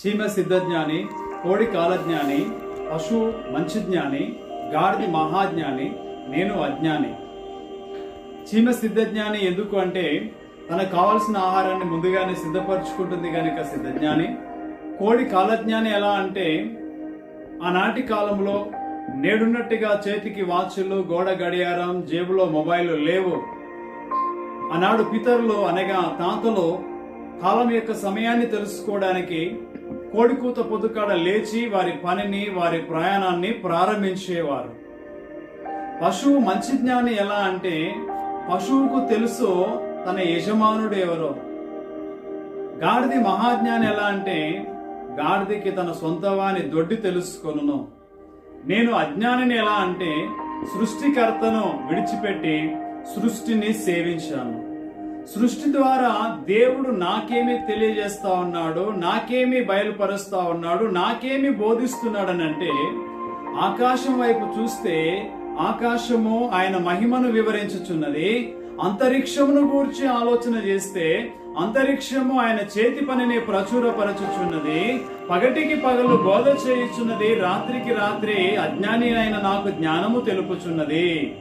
చీమ సిద్ధజ్ఞాని కోడి కాలజ్ఞాని పశువు మంచి జ్ఞాని గాడిది మహాజ్ఞాని నేను అజ్ఞాని. చీమ సిద్ధజ్ఞాని ఎందుకు అంటే తనకు కావలసిన ఆహారాన్ని ముందుగానే సిద్ధపరచుకుంటుంది కనుక సిద్ధజ్ఞాని. కోడి కాలజ్ఞాని ఎలా అంటే ఆనాటి కాలంలో నేడున్నట్టుగా చేతికి వాచ్లు గోడ గడియారం జేబులో మొబైల్ లేవు. ఆనాడు పితరులు అనగా తాతలు కాలం యొక్క సమయాన్ని తెలుసుకోవడానికి కోడికూత పొద్దుకాడ లేచి వారి పనిని వారి ప్రయాణాన్ని ప్రారంభించేవారు. పశువు మంచి జ్ఞాని ఎలా అంటే పశువుకు తెలుసు తన యజమానుడు ఎవరో. గాడిది మహాజ్ఞాని ఎలా అంటే గాడిదికి తన సొంతవాని దొడ్డి తెలుసుకొను నేను అజ్ఞానిని ఎలా అంటే సృష్టికర్తను విడిచిపెట్టి సృష్టిని సేవించాను. సృష్టి ద్వారా దేవుడు నాకేమి తెలియజేస్తా ఉన్నాడు నాకేమి బయలుపరుస్తా ఉన్నాడు నాకేమి బోధిస్తున్నాడనంటే ఆకాశం వైపు చూస్తే ఆకాశము ఆయన మహిమను వివరించుచున్నది. అంతరిక్షమును గూర్చి ఆలోచన చేస్తే అంతరిక్షము ఆయన చేతి పనిని ప్రచురపరచుచున్నది. పగటికి పగలు బోధ చేయుచున్నది రాత్రికి రాత్రి అజ్ఞాని అయిన నాకు జ్ఞానము తెలుపుచున్నది.